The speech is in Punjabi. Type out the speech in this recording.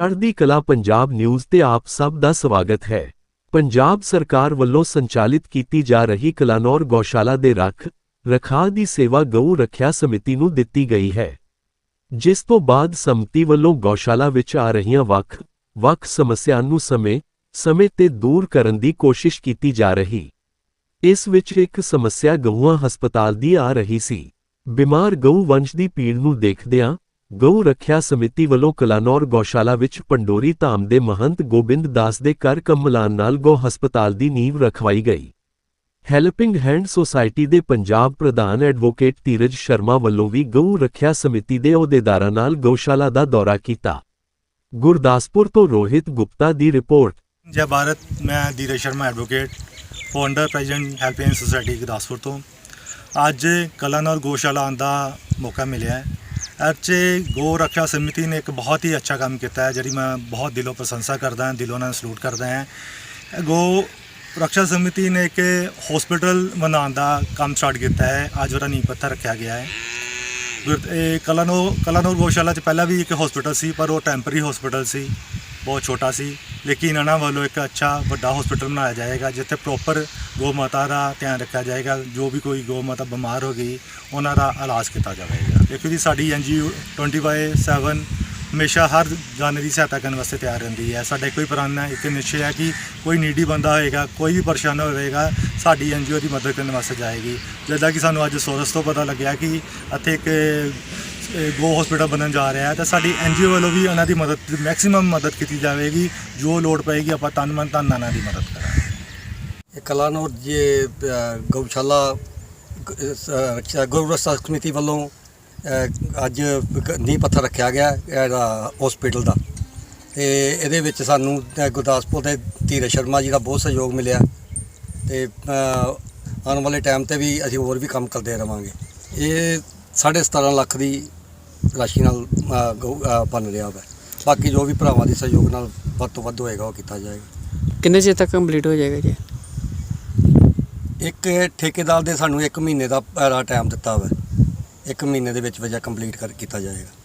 ਚੜ੍ਹਦੀ ਕਲਾ ਪੰਜਾਬ ਨਿਊਜ਼ ਤੇ ਆਪ ਸਭ ਦਾ ਸਵਾਗਤ ਹੈ। ਪੰਜਾਬ ਸਰਕਾਰ ਵੱਲੋਂ ਸੰਚਾਲਿਤ ਕੀਤੀ ਜਾ ਰਹੀ ਕਲਾਨੌਰ ਗੌਸ਼ਾਲਾ ਦੇ ਰੱਖ, ਰਖਾਅ ਦੀ ਸੇਵਾ ਗਊ ਰੱਖਿਆ ਸਮਿਤੀ ਨੂੰ ਦਿੱਤੀ ਗਈ ਹੈ। ਜਿਸ ਤੋਂ ਬਾਅਦ ਸਮਿਤੀ ਵੱਲੋਂ ਗੌਸ਼ਾਲਾ ਵਿੱਚ ਆ ਰਹੀਆਂ ਵੱਖ ਵੱਖ ਸਮੱਸਿਆਵਾਂ ਨੂੰ ਸਮੇਂ ਸਮੇਂ ਤੇ ਦੂਰ ਕਰਨ ਦੀ ਕੋਸ਼ਿਸ਼ ਕੀਤੀ ਜਾ ਰਹੀ। ਇਸ ਵਿੱਚ ਇੱਕ ਸਮੱਸਿਆ ਗਊਆਂ ਹਸਪਤਾਲ ਦੀ ਆ ਰਹੀ ਸੀ। ਬਿਮਾਰ ਗਊ ਵੰਸ਼ ਦੀ ਪੀੜ ਨੂੰ ਦੇਖਦਿਆਂ ਗਊ ਰੱਖਿਆ ਸਮਿਤੀ ਵੱਲੋਂ ਕਲਾਨੌਰ ਗੌਸ਼ਾਲਾ ਵਿੱਚ ਪੰਡੋਰੀ ਧਾਮ ਦੇ ਮਹੰਤ ਗੋਬਿੰਦ ਦਾਸ ਦੇ ਘਰ ਕਮਲਾਨ ਨਾਲ ਗੋ ਹਸਪਤਾਲ ਦੀ ਨੀਂਵ ਰਖਵਾਈ ਗਈ। ਹੈਲਪਿੰਗ ਹੈਂਡ ਸੁਸਾਇਟੀ ਦੇ ਪੰਜਾਬ ਪ੍ਰਧਾਨ ਐਡਵੋਕੇਟ ਧੀਰਜ ਸ਼ਰਮਾ ਵੱਲੋਂ ਵੀ ਗਊ ਰੱਖਿਆ ਸਮਿਤੀ ਦੇ ਅਹੁਦੇਦਾਰਾਂ ਨਾਲ ਗਊਸ਼ਾਲਾ ਦਾ ਦੌਰਾ ਕੀਤਾ। ਗੁਰਦਾਸਪੁਰ ਤੋਂ ਰੋਹਿਤ ਗੁਪਤਾ ਦੀ ਰਿਪੋਰਟ। ਜੈ ਭਾਰਤ, ਮੈਂ Dheeraj Sharma, advocate founder president helping society Gurdaspur ਤੋਂ। ਅੱਜ ਕਲਾਨੌਰ ਗੋਸ਼ਾਲਾ ਆਉਣ ਦਾ ਮੌਕਾ ਮਿਲਿਆ ਹੈ। ਅੱਜ 'ਚ ਗੋ ਰੱਖਿਆ ਸਮਿਤੀ ਨੇ ਇੱਕ ਬਹੁਤ ਹੀ ਅੱਛਾ ਕੰਮ ਕੀਤਾ ਹੈ, ਜਿਹੜੀ ਮੈਂ ਬਹੁਤ ਦਿਲੋਂ ਪ੍ਰਸ਼ੰਸਾ ਕਰਦਾ ਹਾਂ, ਦਿਲੋਂ ਨਾਲ ਸਲੂਟ ਕਰਦਾ ਹਾਂ। ਇਹ ਗੋ ਰੱਖਿਆ ਸਮਿਤੀ ਨੇ ਇੱਕ ਹਸਪੀਟਲ ਬਣਾਉਣ ਦਾ ਕੰਮ ਸਟਾਰਟ ਕੀਤਾ ਹੈ, ਅੱਜ ਉਹਦਾ ਨੀਂਹ ਪੱਥਰ ਰੱਖਿਆ ਗਿਆ ਹੈ। ਇਹ ਕਲਾਨੋ, ਕਲਾਨੌਰ ਗੋਸ਼ਾਲਾ 'ਚ ਪਹਿਲਾਂ ਵੀ ਇੱਕ ਹਸਪੀਟਲ ਸੀ, ਪਰ ਉਹ ਟੈਂਪਰਰੀ ਹਸਪੀਟਲ ਸੀ, ਬਹੁਤ ਛੋਟਾ ਸੀ। ਲੇਕਿਨ ਇਹਨਾਂ ਵੱਲੋਂ ਇੱਕ ਅੱਛਾ ਵੱਡਾ ਹਸਪੀਟਲ ਬਣਾਇਆ ਜਾਏਗਾ, ਜਿੱਥੇ ਪ੍ਰੋਪਰ ਗੋ ਮਾਤਾ ਦਾ ਧਿਆਨ ਰੱਖਿਆ ਜਾਏਗਾ, ਜੋ ਵੀ ਕੋਈ ਗੋ ਮਾਤਾ ਬਿਮਾਰ ਹੋ ਗਈ, ਉਹਨਾਂ ਦਾ ਇਲਾਜ ਕੀਤਾ ਜਾਵੇਗਾ। ਦੇਖੋ ਜੀ ਸਾਡੀ ਐਨਜੀਓ 24/7 ਹਮੇਸ਼ਾ ਹਰ ਜਾਣੇ ਦੀ ਸਹਾਇਤਾ ਕਰਨ ਵਾਸਤੇ ਤਿਆਰ ਰਹਿੰਦੀ ਹੈ। ਸਾਡਾ ਕੋਈ ਪ੍ਰਾਣਾ ਇੱਕ ਨਿਸ਼ਚੈ ਹੈ ਕਿ ਕੋਈ ਨੀਡੀ ਬੰਦਾ ਹੋਏਗਾ, ਕੋਈ ਵੀ ਪਰੇਸ਼ਾਨ ਹੋਵੇਗਾ ਸਾਡੀ ਐਨਜੀਓ ਦੀ ਮਦਦ ਕਰਨ ਵਾਸਤੇ ਜਾਏਗੀ। ਜਿੱਦਾਂ ਕਿ ਸਾਨੂੰ ਅੱਜ ਸੋਰਸ ਤੋਂ ਪਤਾ ਲੱਗਿਆ ਕਿ ਇੱਥੇ ਇੱਕ ਗੋ ਹਸਪੀਟਲ ਬਣਨ ਜਾ ਰਿਹਾ ਹੈ, ਤਾਂ ਸਾਡੀ ਐਨਜੀਓ ਵੱਲੋਂ ਵੀ ਉਹਨਾਂ ਦੀ ਮਦਦ ਮੈਕਸਿਮਮ ਮਦਦ ਕੀਤੀ ਜਾਵੇਗੀ। ਜੋ ਲੋੜ ਪਏਗੀ, ਆਪਾਂ ਤਨ ਮਨ ਧਨ ਨਾਲ ਦੀ ਮਦਦ ਕਰਾਂਗੇ। ਇਹ ਕਲਾਨੌਰ ਜੇ ਗਊਸ਼ਾਲਾ ਗ- ਗਊ ਰਕਸ਼ਾ ਕਮੇਟੀ ਵੱਲੋਂ ਅੱਜ ਨੀਂਹ ਪੱਥਰ ਰੱਖਿਆ ਗਿਆ ਇਹਦਾ ਹਸਪੀਟਲ ਦਾ। ਤੇ ਇਹਦੇ ਵਿੱਚ ਸਾਨੂੰ ਗੁਰਦਾਸਪੁਰ ਦੇ ਧੀਰਜ ਸ਼ਰਮਾ ਜੀ ਦਾ ਬਹੁਤ ਸਹਿਯੋਗ ਮਿਲਿਆ। ਤੇ ਆਉਣ ਵਾਲੇ ਟਾਈਮ ਤੇ ਵੀ ਅਸੀਂ ਹੋਰ ਵੀ ਕੰਮ ਕਰਦੇ ਰਵਾਂਗੇ। ਇਹ 17.5 ਲੱਖ ਦੀ ਰਾਸ਼ੀ ਨਾਲ ਬਣ ਰਿਹਾ ਹੈ ਬਾਕੀ ਜੋ ਵੀ ਭਰਾਵਾਂ ਦੇ ਸਹਿਯੋਗ ਨਾਲ ਵੱਧ ਤੋਂ ਵੱਧ ਹੋਏਗਾ ਉਹ ਕੀਤਾ ਜਾਏਗਾ। ਕਿੰਨੇ ਚਿਰ ਤੱਕ ਕੰਪਲੀਟ ਹੋ ਜਾਏਗਾ ਜੀ? ਇੱਕ ਠੇਕੇਦਾਰ ਦੇ ਸਾਨੂੰ 1 ਮਹੀਨੇ ਦਾ ਟਾਈਮ ਦਿੱਤਾ ਹੋਇਆ ਇੱਕ ਮਹੀਨੇ ਦੇ ਵਿੱਚ ਵਜਾ ਕੰਪਲੀਟ ਕਰ ਕੀਤਾ ਜਾਏਗਾ।